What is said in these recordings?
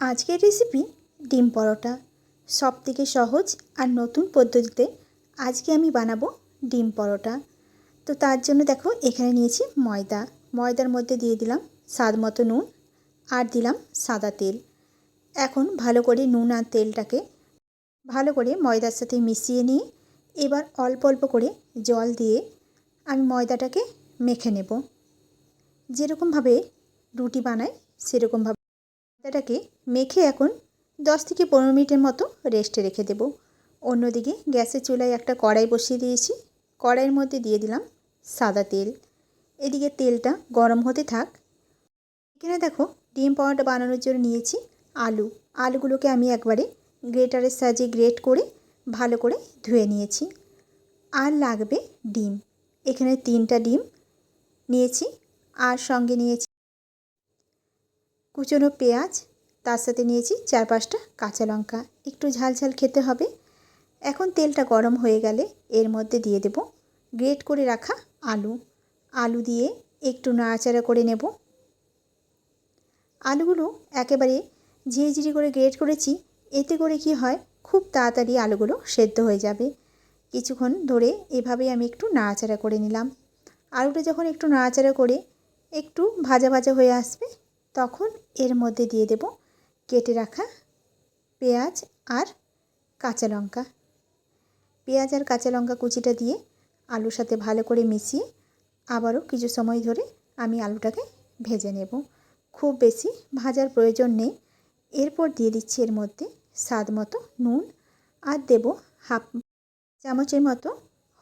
আজকের রেসিপি ডিম পরোটা। সব থেকে সহজ আর নতুন পদ্ধতিতে আজকে আমি বানাবো ডিম পরোটা। তো তার জন্য দেখো, এখানে নিয়েছি ময়দা। ময়দার মধ্যে দিয়ে দিলাম স্বাদ মতো নুন আর দিলাম সাদা তেল। এখন ভালো করে নুন আর তেলটাকে ভালো করে ময়দার সাথে মিশিয়ে নিয়ে এবার অল্প অল্প করে জল দিয়ে আমি ময়দাটাকে মেখে নেব। যেরকমভাবে রুটি বানাই সেরকমভাবে ময়দাটাকে মেখে এখন দশ থেকে পনেরো মিনিটের মতো রেস্টে রেখে দেব। অন্যদিকে গ্যাসের চুলায় একটা কড়াই বসিয়ে দিয়েছি। কড়াইয়ের মধ্যে দিয়ে দিলাম সাদা তেল। এদিকে তেলটা গরম হতে থাক। এখানে দেখো ডিম পাওয়াটা বানানোর জন্য নিয়েছি আলু। আলুগুলোকে আমি একবারে গ্রেটারের সাহায্যে গ্রেট করে ভালো করে ধুয়ে নিয়েছি। আর লাগবে ডিম। এখানে তিনটা ডিম নিয়েছি। আর সঙ্গে নিয়েছি কুচনো পেঁয়াজ, তার সাথে নিয়েছি চার পাঁচটা কাঁচা লঙ্কা। একটু ঝাল ঝাল খেতে হবে। এখন তেলটা গরম হয়ে গেলে এর মধ্যে দিয়ে দেব গ্রেট করে রাখা আলু। আলু দিয়ে একটু নাড়াচাড়া করে নেব। আলুগুলো একেবারে ঝিরিঝিরি করে গ্রেট করেছি, এতে করে কি হয়, খুব তাড়াতাড়ি আলুগুলো সেদ্ধ হয়ে যাবে। কিছুক্ষণ ধরে এভাবেই আমি একটু নাড়াচাড়া করে নিলাম। আলুটা যখন একটু নাড়াচাড়া করে একটু ভাজা ভাজা হয়ে আসবে তখন এর মধ্যে দিয়ে দেব কেটে রাখা পেঁয়াজ আর কাঁচা লঙ্কা। পেঁয়াজ আর কাঁচা লঙ্কা কুচিটা দিয়ে আলুর সাথে ভালো করে মিশিয়ে আবারও কিছু সময় ধরে আমি আলুটাকে ভেজে নেব। খুব বেশি ভাজার প্রয়োজন নেই। এরপর দিয়ে দিচ্ছি এর মধ্যে স্বাদ মতো নুন আর দেব হাফ চামচের মতো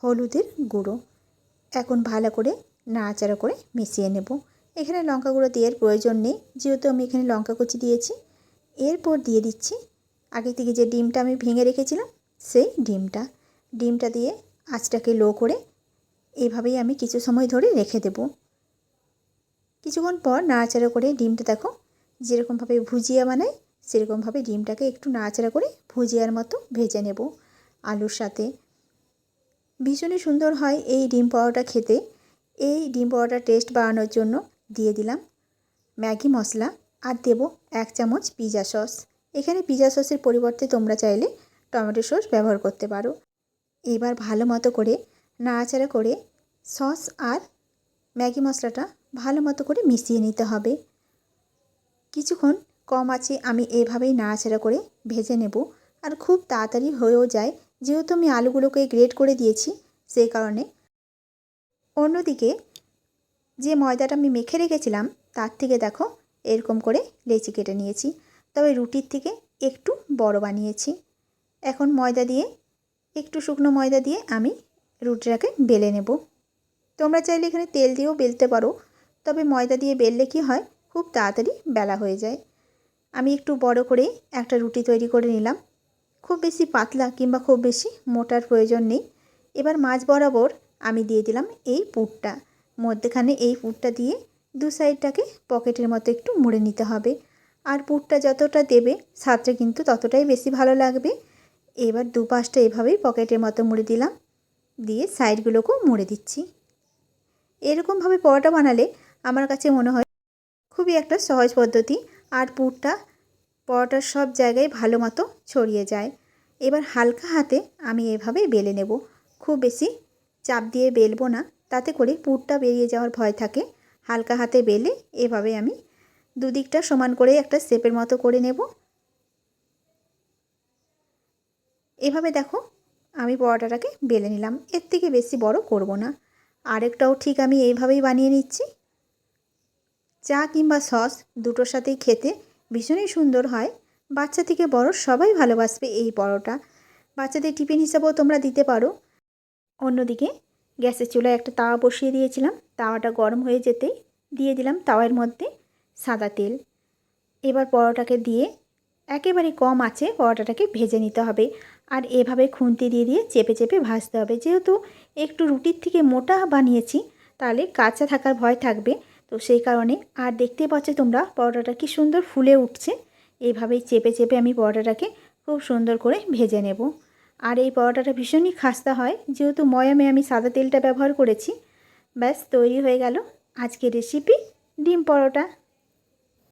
হলুদের গুঁড়ো। এখন ভালো করে নাড়াচাড়া করে মিশিয়ে নেব। এখানে লঙ্কা গুঁড়ো দেওয়ার প্রয়োজন নেই, যেহেতু আমি এখানে লঙ্কা কুচি দিয়েছি। এরপর দিয়ে দিচ্ছি, আগে থেকে যে ডিমটা আমি ভেঙে রেখেছিলাম, সেই ডিমটা। ডিমটা দিয়ে আঁচটাকে লো করে এইভাবেই আমি কিছু সময় ধরে রেখে দেব। কিছুক্ষণ পর নাড়াচাড়া করে ডিমটা দেখো, যেরকমভাবে ভুজিয়া বানাই, সেরকমভাবে ডিমটাকে একটু নাড়াচাড়া করে ভুজিয়ার মতো ভেজে নেব আলুর সাথে। ভীষণই সুন্দর হয় এই ডিম পাওয়াটা খেতে। এই ডিম পাওয়াটার টেস্ট বাড়ানোর জন্য দিয়ে দিলাম। ম্যাগি মশলা আর দেব এক চামচ পিজা সস। এখানে পিজা সসের পরিবর্তে তোমরা চাইলে টমেটো সস ব্যবহার করতে পারো। এবার ভালো মতো করে নাড়াচাড়া করে সস আর ম্যাগি মশলাটা ভালো মতো করে মিশিয়ে নিতে হবে। কিছুক্ষণ কম আছে আমি এভাবেই নাড়াচাড়া করে ভেজে নেব আর খুব তাড়াতাড়ি হয়েও যায়। যেহেতু আমি আলুগুলোকে গ্রেট করে দিয়েছি সেই কারণে। অন্যদিকে যে ময়দাটা আমি মেখে রেখেছিলাম, তার থেকে দেখো এরকম করে লেচি কেটে নিয়েছি। তবে রুটির থেকে একটু বড় বানিয়েছি। এখন ময়দা দিয়ে, একটু শুকনো ময়দা দিয়ে আমি রুটিটাকে বেলে নেব। তোমরা চাইলে এখানে তেল দিয়েও বেলতে পারো, তবে ময়দা দিয়ে বেললে কি হয়, খুব তাড়াতাড়ি বেলা হয়ে যায়। আমি একটু বড় করে একটা রুটি তৈরি করে নিলাম। খুব বেশি পাতলা কিংবা খুব বেশি মোটার প্রয়োজন নেই। এবার মাছ বরাবর আমি দিয়ে দিলাম এই পুরটা। মধ্যেখানে এই পুরটা দিয়ে দু সাইডটাকে পকেটের মতো একটু মুড়ে নিতে হবে। আর পুরটা যতটা দেবে, স্বাদটা কিন্তু ততটাই বেশি ভালো লাগবে। এবার দু পাশটা এভাবেই পকেটের মতো মুড়ে দিলাম। দিয়ে সাইডগুলোকেও মুড়ে দিচ্ছি। এরকমভাবে পরোটা বানালে আমার কাছে মনে হয় খুবই একটা সহজ পদ্ধতি। আর পুরটা পরোটার সব জায়গায় ভালো মতো ছড়িয়ে যায়। এবার হালকা হাতে আমি এভাবে বেলে নেব। খুব বেশি চাপ দিয়ে বেলবো না। তাতে করে পুরটা বেরিয়ে যাওয়ার ভয় থাকে। হালকা হাতে বেলে এভাবে আমি দুদিকটা সমান করে একটা শেপের মতো করে নেব। এভাবে দেখো আমি পরোটাটাকে বেলে নিলাম। এর থেকে বেশি বড় করব না। আরেকটাও ঠিক আমি এইভাবেই বানিয়ে নিচ্ছি। চা কিংবা সস দুটোর সাথেই খেতে ভীষণই সুন্দর হয়। বাচ্চা থেকে বড় সবাই ভালোবাসবে এই পরোটা। বাচ্চাদের টিফিন হিসাবেও তোমরা দিতে পারো। অন্যদিকে গ্যাসের চুলায় একটা তাওয়া বসিয়ে দিয়েছিলাম। তাওয়াটা গরম হয়ে যেতেই দিয়ে দিলাম তাওয়ার মধ্যে সাদা তেল। এবার পরোটাকে দিয়ে একেবারে কম আছে পরোটাটাকে ভেজে নিতে হবে। আর এভাবে খুন্তি দিয়ে দিয়ে চেপে চেপে ভাজতে হবে। যেহেতু একটু রুটির থেকে মোটা বানিয়েছি, তাহলে কাঁচা থাকার ভয় থাকবে। তো সেই কারণে আর দেখতে পাচ্ছ তোমরা পরোটাটা কি সুন্দর ফুলে উঠছে। এইভাবেই চেপে চেপে আমি পরোটাটাকে খুব সুন্দর করে ভেজে নেব। আর এই পরোটাটা ভীষণই খাস্তা হয়। যেহেতু ময়ামে আমি সাদা তেলটা ব্যবহার করেছি, ব্যাস তৈরি হয়ে গেল আজকের রেসিপি ডিম পরোটা।